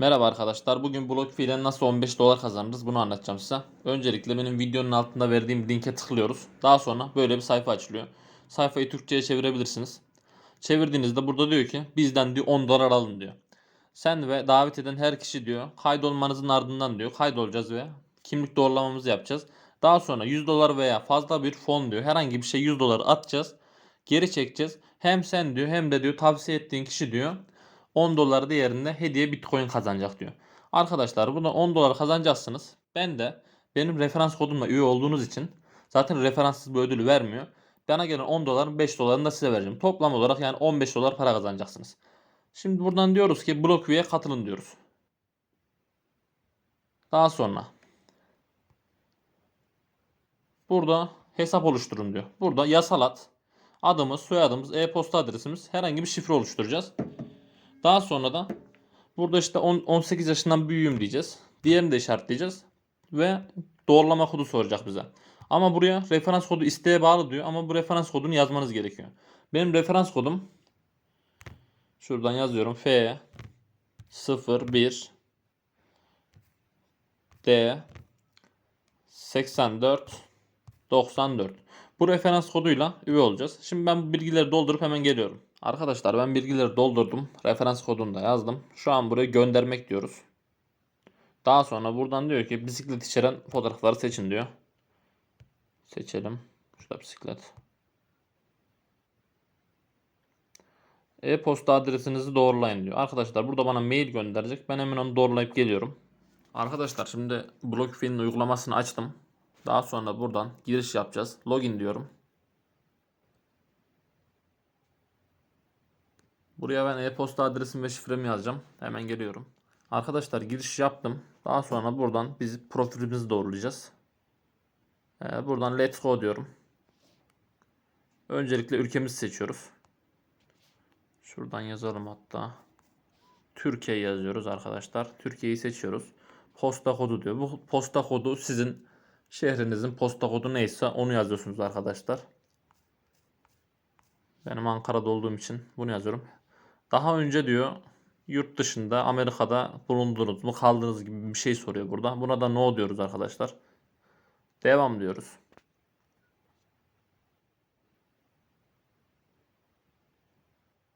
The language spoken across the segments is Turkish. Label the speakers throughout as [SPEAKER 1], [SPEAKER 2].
[SPEAKER 1] Merhaba arkadaşlar. Bugün BlockFi'den nasıl 15 dolar kazanırız bunu anlatacağım size. Öncelikle benim videonun altında verdiğim linke tıklıyoruz. Daha sonra böyle bir sayfa açılıyor. Sayfayı Türkçe'ye çevirebilirsiniz. Çevirdiğinizde burada diyor ki bizden diyor 10 dolar alın diyor. Sen ve davet eden her kişi diyor kaydolmanızın ardından diyor kaydolacağız ve kimlik doğrulamamızı yapacağız. Daha sonra 100 dolar veya fazla bir fon diyor herhangi bir şey 100 dolar atacağız. Geri çekeceğiz. Hem sen diyor hem de diyor tavsiye ettiğin kişi diyor 10 dolar değerinde hediye bitcoin kazanacak diyor. Arkadaşlar buna 10 dolar kazanacaksınız. Ben de benim referans kodumla üye olduğunuz için zaten referanssız bu ödülü vermiyor. Bana gelen 10 doların 5 dolarını da size vereceğim. Toplam olarak yani 15 dolar para kazanacaksınız. Şimdi buradan diyoruz ki blok katılın diyoruz. Daha sonra burada hesap oluşturun diyor. Burada yasal ad, adımız, soyadımız, e-posta adresimiz herhangi bir şifre oluşturacağız. Daha sonra da burada işte 10 18 yaşından büyüğüm diyeceğiz. Diğerini de işaretleyeceğiz. Ve doğrulama kodu soracak bize. Ama buraya referans kodu isteğe bağlı diyor ama bu referans kodunu yazmanız gerekiyor. Benim referans kodum şuradan yazıyorum. F 01 D 84 94. Bu referans koduyla üye olacağız. Şimdi ben bu bilgileri doldurup hemen geliyorum. Arkadaşlar ben bilgileri doldurdum. Referans kodunu da yazdım. Şu an buraya göndermek diyoruz. Daha sonra buradan diyor ki bisiklet içeren fotoğrafları seçin diyor. Seçelim. Şurada bisiklet. E-posta adresinizi doğrulayın diyor. Arkadaşlar burada bana mail gönderecek. Ben hemen onu doğrulayıp geliyorum. Arkadaşlar şimdi BlockFi'nin uygulamasını açtım. Daha sonra buradan giriş yapacağız. Login diyorum. Buraya ben e-posta adresimi ve şifremi yazacağım. Hemen geliyorum. Arkadaşlar giriş yaptım. Daha sonra buradan biz profilimizi doğrulayacağız. Ee, buradan let's go diyorum. Öncelikle ülkemizi seçiyoruz. Şuradan yazalım hatta. Türkiye yazıyoruz arkadaşlar. Türkiye'yi seçiyoruz. Posta kodu diyor. Bu posta kodu sizin şehrinizin posta kodu neyse onu yazıyorsunuz arkadaşlar. Benim Ankara'da olduğum için bunu yazıyorum. Daha önce diyor yurt dışında Amerika'da bulundunuz mu kaldınız gibi bir şey soruyor burada. Buna da no diyoruz arkadaşlar. Devam diyoruz.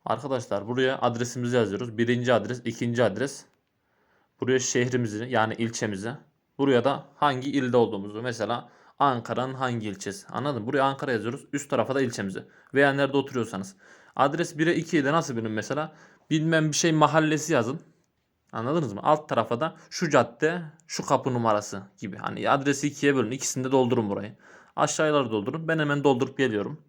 [SPEAKER 1] Arkadaşlar buraya adresimizi yazıyoruz. Birinci adres, ikinci adres. Buraya şehrimizi yani ilçemizi. Buraya da hangi ilde olduğumuzu. Mesela Ankara'nın hangi ilçesi. Anladın mı? Buraya Ankara yazıyoruz. Üst tarafa da ilçemizi. Veya nerede oturuyorsanız. Adres 1'e 2'ye de nasıl bilin mesela? Bilmem bir şey mahallesi yazın. Anladınız mı? Alt tarafa da şu cadde, şu kapı numarası gibi. Hani adresi ikiye bölün. İkisini de doldurun burayı. Aşağıları doldurun. Ben hemen doldurup geliyorum.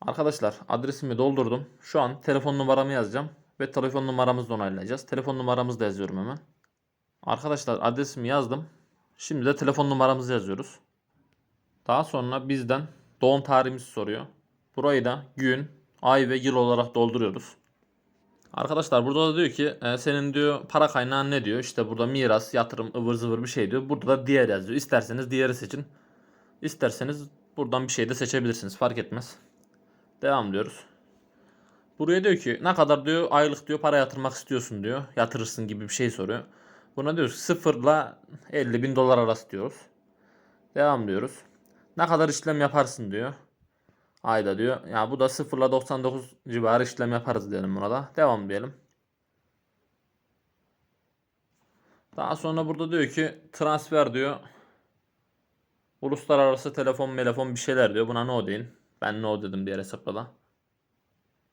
[SPEAKER 1] Arkadaşlar adresimi doldurdum. Şu an telefon numaramı yazacağım. Ve telefon numaramızı da onaylayacağız. Telefon numaramızı da yazıyorum hemen. Arkadaşlar adresimi yazdım. Şimdi de telefon numaramızı yazıyoruz. Daha sonra bizden doğum tarihimizi soruyor. Burayı da gün, ay ve yıl olarak dolduruyoruz. Arkadaşlar burada da diyor ki e, senin diyor para kaynağın ne diyor. İşte burada miras, yatırım, ıvır zıvır bir şey diyor. Burada da diğer yazıyor. İsterseniz diğeri seçin. İsterseniz buradan bir şey de seçebilirsiniz. Fark etmez. Devam diyoruz. Buraya diyor ki ne kadar diyor aylık diyor para yatırmak istiyorsun diyor. Yatırırsın gibi bir şey soruyor. Buna diyoruz 0 ile 50 bin dolar arası diyoruz. Devam diyoruz. Ne kadar işlem yaparsın diyor. Ayda diyor. Ya bu da 0 ile 99 civarı işlem yaparız diyelim buna da. Devam diyelim. Daha sonra burada diyor ki transfer diyor. Uluslararası telefon telefon bir şeyler diyor. Buna no deyin. Ben no dedim diğer hesapla da.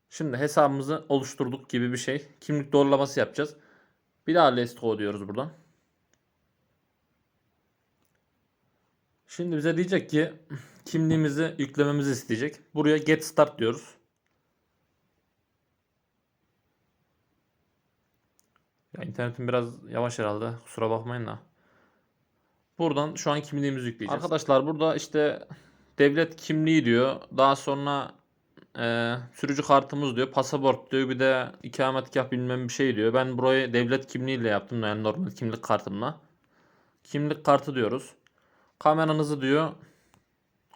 [SPEAKER 1] Şimdi hesabımızı oluşturduk gibi bir şey. Kimlik doğrulaması yapacağız. Bir daha go diyoruz buradan. Şimdi bize diyecek ki kimliğimizi yüklememizi isteyecek. Buraya get start diyoruz. Ya internetim biraz yavaş herhalde. Kusura bakmayın da. Buradan şu an kimliğimizi yükleyeceğiz. Arkadaşlar burada işte devlet kimliği diyor. Daha sonra e, sürücü kartımız diyor. Pasaport diyor. Bir de ikametgah bilmem bir şey diyor. Ben burayı devlet kimliğiyle yaptım. Yani normal kimlik kartımla. Kimlik kartı diyoruz. Kameranızı diyor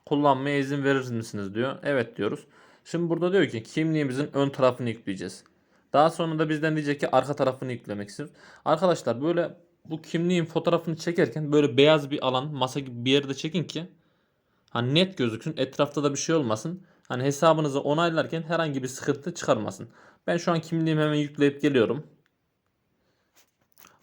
[SPEAKER 1] kullanmaya izin verir misiniz diyor. Evet diyoruz. Şimdi burada diyor ki kimliğimizin ön tarafını yükleyeceğiz. Daha sonra da bizden diyecek ki arka tarafını yüklemek istiyoruz. Arkadaşlar böyle bu kimliğin fotoğrafını çekerken böyle beyaz bir alan masa gibi bir yerde çekin ki hani net gözüksün etrafta da bir şey olmasın. Hani hesabınızı onaylarken herhangi bir sıkıntı çıkarmasın. Ben şu an kimliğimi hemen yükleyip geliyorum.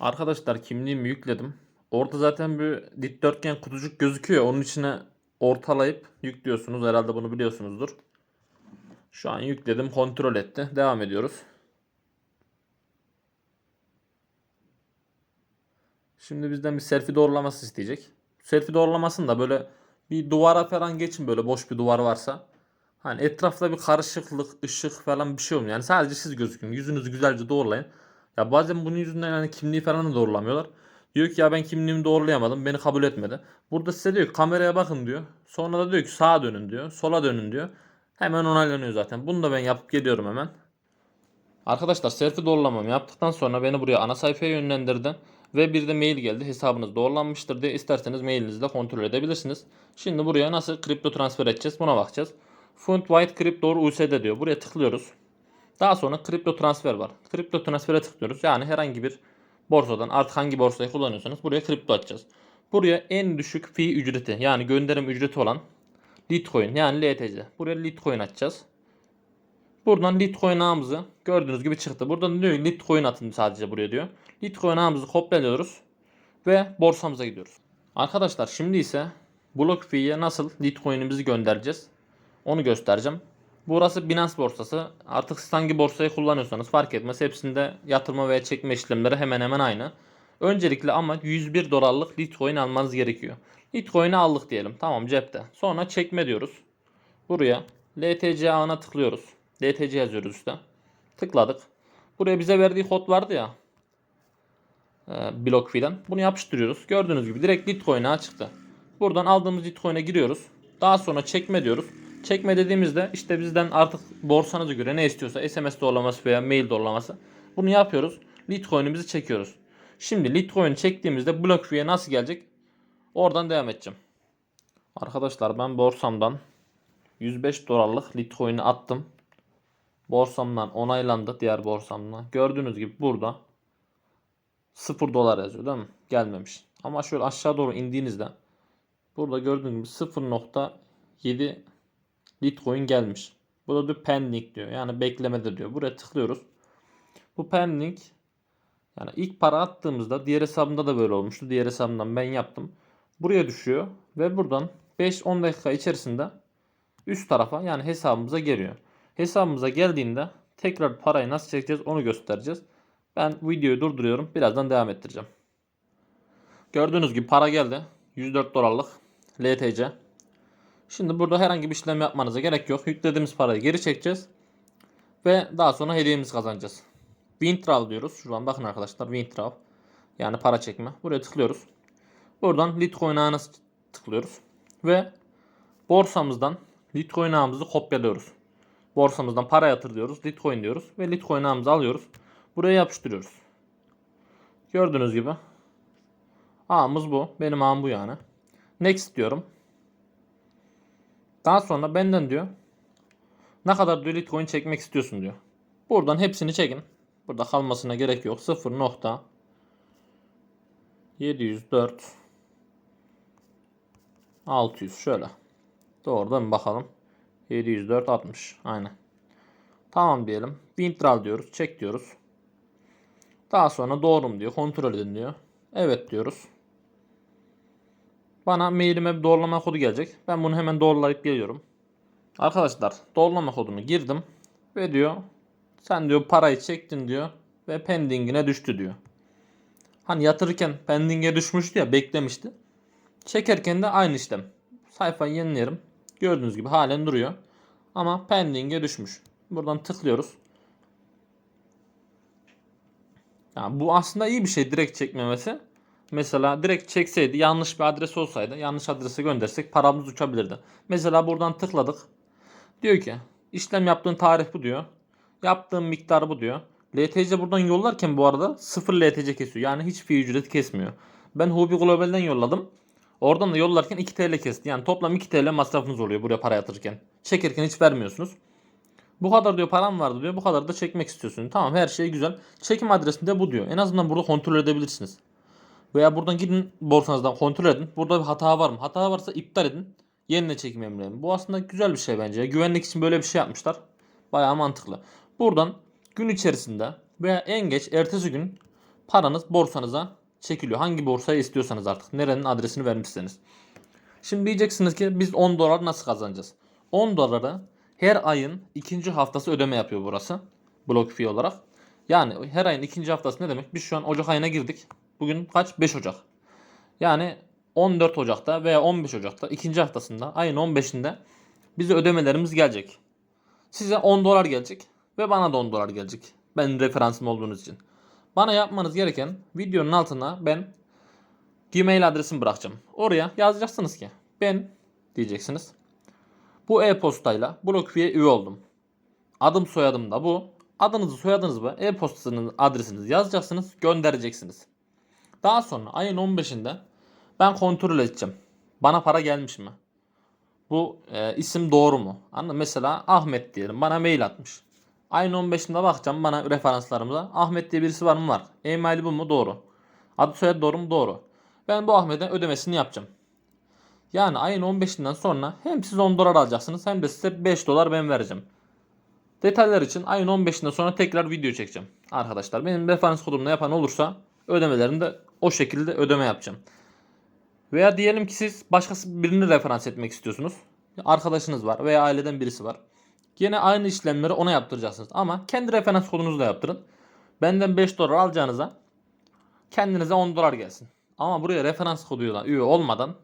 [SPEAKER 1] Arkadaşlar kimliğimi yükledim. Orada zaten bir dikdörtgen kutucuk gözüküyor. Onun içine ortalayıp yüklüyorsunuz. Herhalde bunu biliyorsunuzdur. Şu an yükledim. Kontrol etti. Devam ediyoruz. Şimdi bizden bir selfie doğrulaması isteyecek. Selfie doğrulamasını da böyle bir duvara falan geçin böyle boş bir duvar varsa. Hani etrafta bir karışıklık, ışık falan bir şey olmuyor. Yani sadece siz gözükün. Yüzünüzü güzelce doğrulayın. Ya bazen bunun yüzünden yani kimliği falan da doğrulamıyorlar. Diyor ki ya ben kimliğimi doğrulayamadım. Beni kabul etmedi. Burada size diyor ki kameraya bakın diyor. Sonra da diyor ki sağa dönün diyor. Sola dönün diyor. Hemen onaylanıyor zaten. Bunu da ben yapıp geliyorum hemen. Arkadaşlar selfie doğrulamamı yaptıktan sonra beni buraya ana sayfaya yönlendirdi. Ve bir de mail geldi. Hesabınız doğrulanmıştır diye isterseniz mailinizle kontrol edebilirsiniz. Şimdi buraya nasıl kripto transfer edeceğiz buna bakacağız. Fund White Crypto USD diyor. Buraya tıklıyoruz. Daha sonra kripto transfer var. Kripto transfere tıklıyoruz. Yani herhangi bir borsadan artık hangi borsayı kullanıyorsanız buraya kripto atacağız. Buraya en düşük fee ücreti yani gönderim ücreti olan Litecoin yani LTC. Buraya Litecoin atacağız. Buradan Litecoin ağımızı gördüğünüz gibi çıktı. Buradan diyor Litecoin atın sadece buraya diyor. Litecoin ağımızı kopyalıyoruz ve borsamıza gidiyoruz. Arkadaşlar şimdi ise BlockFi'ye nasıl Litecoin'imizi göndereceğiz onu göstereceğim. Burası Binance borsası. Artık siz hangi borsayı kullanıyorsanız fark etmez. Hepsinde yatırma veya çekme işlemleri hemen hemen aynı. Öncelikle ama 101 dolarlık Litecoin almanız gerekiyor. Litecoin'i aldık diyelim. Tamam cepte. Sonra çekme diyoruz. Buraya LTC ağına tıklıyoruz. LTC yazıyoruz üstte. Tıkladık. Buraya bize verdiği kod vardı ya. E, BlockFi'den. Bunu yapıştırıyoruz. Gördüğünüz gibi direkt Litecoin ağı çıktı. Buradan aldığımız Litecoin'e giriyoruz. Daha sonra çekme diyoruz. Çekme dediğimizde işte bizden artık borsanıza göre ne istiyorsa SMS doğrulaması veya mail doğrulaması. Bunu yapıyoruz. Litecoin'imizi çekiyoruz. Şimdi Litecoin çektiğimizde BlockFi'ye nasıl gelecek? Oradan devam edeceğim. Arkadaşlar ben borsamdan 105 dolarlık Litecoin'i attım. Borsamdan onaylandı diğer borsamdan. Gördüğünüz gibi burada 0 dolar yazıyor değil mi? Gelmemiş. Ama şöyle aşağı doğru indiğinizde burada gördüğünüz gibi 0.7 Litecoin gelmiş. Bu da diyor pending diyor. Yani beklemede diyor. Buraya tıklıyoruz. Bu pending yani ilk para attığımızda diğer hesabımda da böyle olmuştu. Diğer hesabımdan ben yaptım. Buraya düşüyor ve buradan 5-10 dakika içerisinde üst tarafa yani hesabımıza geliyor. Hesabımıza geldiğinde tekrar parayı nasıl çekeceğiz onu göstereceğiz. Ben videoyu durduruyorum. Birazdan devam ettireceğim. Gördüğünüz gibi para geldi. 104 dolarlık LTC. Şimdi burada herhangi bir işlem yapmanıza gerek yok. Yüklediğimiz parayı geri çekeceğiz. Ve daha sonra hediyemizi kazanacağız. Wintrav diyoruz. Şuradan bakın arkadaşlar Wintrav. Yani para çekme. Buraya tıklıyoruz. Buradan Litecoin ağına tıklıyoruz. Ve borsamızdan Litecoin ağımızı kopyalıyoruz. Borsamızdan para yatır diyoruz. Litecoin diyoruz. Ve Litecoin ağımızı alıyoruz. Buraya yapıştırıyoruz. Gördüğünüz gibi. Ağımız bu. Benim ağım bu yani. Next diyorum. Daha sonra benden diyor ne kadar diyor Litecoin çekmek istiyorsun diyor. Buradan hepsini çekin. Burada kalmasına gerek yok. 0 nokta 704 600 şöyle. Doğrudan bakalım. 704 60 aynen. Tamam diyelim. Wintral diyoruz. Çek diyoruz. Daha sonra doğru mu diyor. Kontrol edin diyor. Evet diyoruz. Bana mailime bir doğrulama kodu gelecek. Ben bunu hemen doğrulayıp geliyorum. Arkadaşlar doğrulama kodumu girdim. Ve diyor sen diyor parayı çektin diyor. Ve pendingine düştü diyor. Hani yatırırken pendinge düşmüştü ya beklemişti. Çekerken de aynı işlem. Sayfayı yenilerim. Gördüğünüz gibi halen duruyor. Ama pendinge düşmüş. Buradan tıklıyoruz. Yani bu aslında iyi bir şey direkt çekmemesi. Mesela direkt çekseydi yanlış bir adres olsaydı yanlış adrese göndersek paramız uçabilirdi. Mesela buradan tıkladık. Diyor ki işlem yaptığın tarih bu diyor. Yaptığın miktar bu diyor. LTC buradan yollarken bu arada 0 LTC kesiyor. Yani hiç fee ücreti kesmiyor. Ben Hubi Global'den yolladım. Oradan da yollarken 2 TL kesti. Yani toplam 2 TL masrafınız oluyor buraya para yatırırken. Çekerken hiç vermiyorsunuz. Bu kadar diyor param vardı diyor. Bu kadar da çekmek istiyorsun. Tamam her şey güzel. Çekim adresinde bu diyor. En azından burada kontrol edebilirsiniz. Veya buradan gidin borsanızdan kontrol edin. Burada bir hata var mı? Hata varsa iptal edin. Yenile çekim emrini. Bu aslında güzel bir şey bence. Güvenlik için böyle bir şey yapmışlar. Bayağı mantıklı. Buradan gün içerisinde veya en geç ertesi gün paranız borsanıza çekiliyor. Hangi borsaya istiyorsanız artık. Nerenin adresini vermişseniz. Şimdi diyeceksiniz ki biz 10 dolar nasıl kazanacağız? 10 doları her ayın ikinci haftası ödeme yapıyor burası. Blok fee olarak. Yani her ayın ikinci haftası ne demek? Biz şu an Ocak ayına girdik. Bugün kaç? 5 Ocak. Yani 14 Ocak'ta veya 15 Ocak'ta ikinci haftasında ayın 15'inde bize ödemelerimiz gelecek. Size 10 dolar gelecek ve bana da 10 dolar gelecek. Ben referansım olduğunuz için. Bana yapmanız gereken videonun altına ben Gmail adresimi bırakacağım. Oraya yazacaksınız ki ben diyeceksiniz. Bu e-postayla Blokfi'ye üye oldum. Adım soyadım da bu. Adınızı soyadınızı ve e-postanın adresinizi yazacaksınız göndereceksiniz. Daha sonra ayın 15'inde ben kontrol edeceğim. Bana para gelmiş mi? Bu e, isim doğru mu? Anladın? Mesela Ahmet diyelim bana mail atmış. Ayın 15'inde bakacağım bana referanslarımda Ahmet diye birisi var mı var. E-mail bu mu? Doğru. Adı soyadı doğru mu? Doğru. Ben bu Ahmet'e ödemesini yapacağım. Yani ayın 15'inden sonra hem siz 10 dolar alacaksınız hem de size 5 dolar ben vereceğim. Detaylar için ayın 15'inden sonra tekrar video çekeceğim. Arkadaşlar benim referans kodumla yapan olursa ödemelerini de o şekilde ödeme yapacağım. Veya diyelim ki siz başkası birini referans etmek istiyorsunuz. Arkadaşınız var veya aileden birisi var. Yine aynı işlemleri ona yaptıracaksınız. Ama kendi referans kodunuzla yaptırın. Benden 5 dolar alacağınıza kendinize 10 dolar gelsin. Ama buraya referans koduyla üye olmadan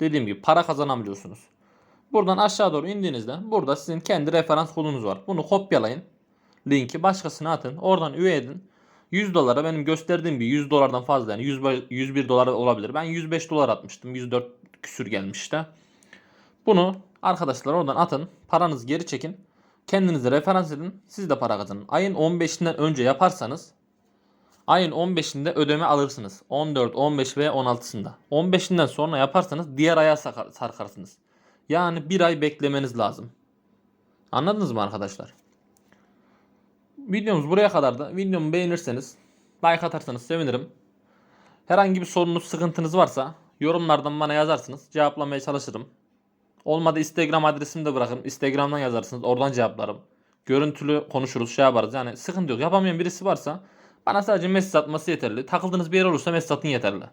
[SPEAKER 1] dediğim gibi para kazanamıyorsunuz. Buradan aşağı doğru indiğinizde burada sizin kendi referans kodunuz var. Bunu kopyalayın. Linki başkasına atın. Oradan üye edin. 100 dolara benim gösterdiğim bir 100 dolardan fazla yani 100, 101 dolar olabilir. Ben 105 dolar atmıştım. 104 küsür gelmişti. Bunu arkadaşlar oradan atın. Paranızı geri çekin. Kendinize referans edin. Siz de para kazanın. Ayın 15'inden önce yaparsanız ayın 15'inde ödeme alırsınız. 14, 15 ve 16'sında. 15'inden sonra yaparsanız diğer aya sarkarsınız. Yani bir ay beklemeniz lazım. Anladınız mı arkadaşlar? Videomuz buraya kadar da videomu beğenirseniz like atarsanız sevinirim. Herhangi bir sorunuz, sıkıntınız varsa yorumlardan bana yazarsınız. Cevaplamaya çalışırım. Olmadı Instagram adresimi de bırakın. Instagram'dan yazarsınız. Oradan cevaplarım. Görüntülü konuşuruz, şey yaparız. Yani sıkıntı yok. Yapamayan birisi varsa bana sadece mesaj atması yeterli. Takıldığınız bir yer olursa mesaj atın yeterli.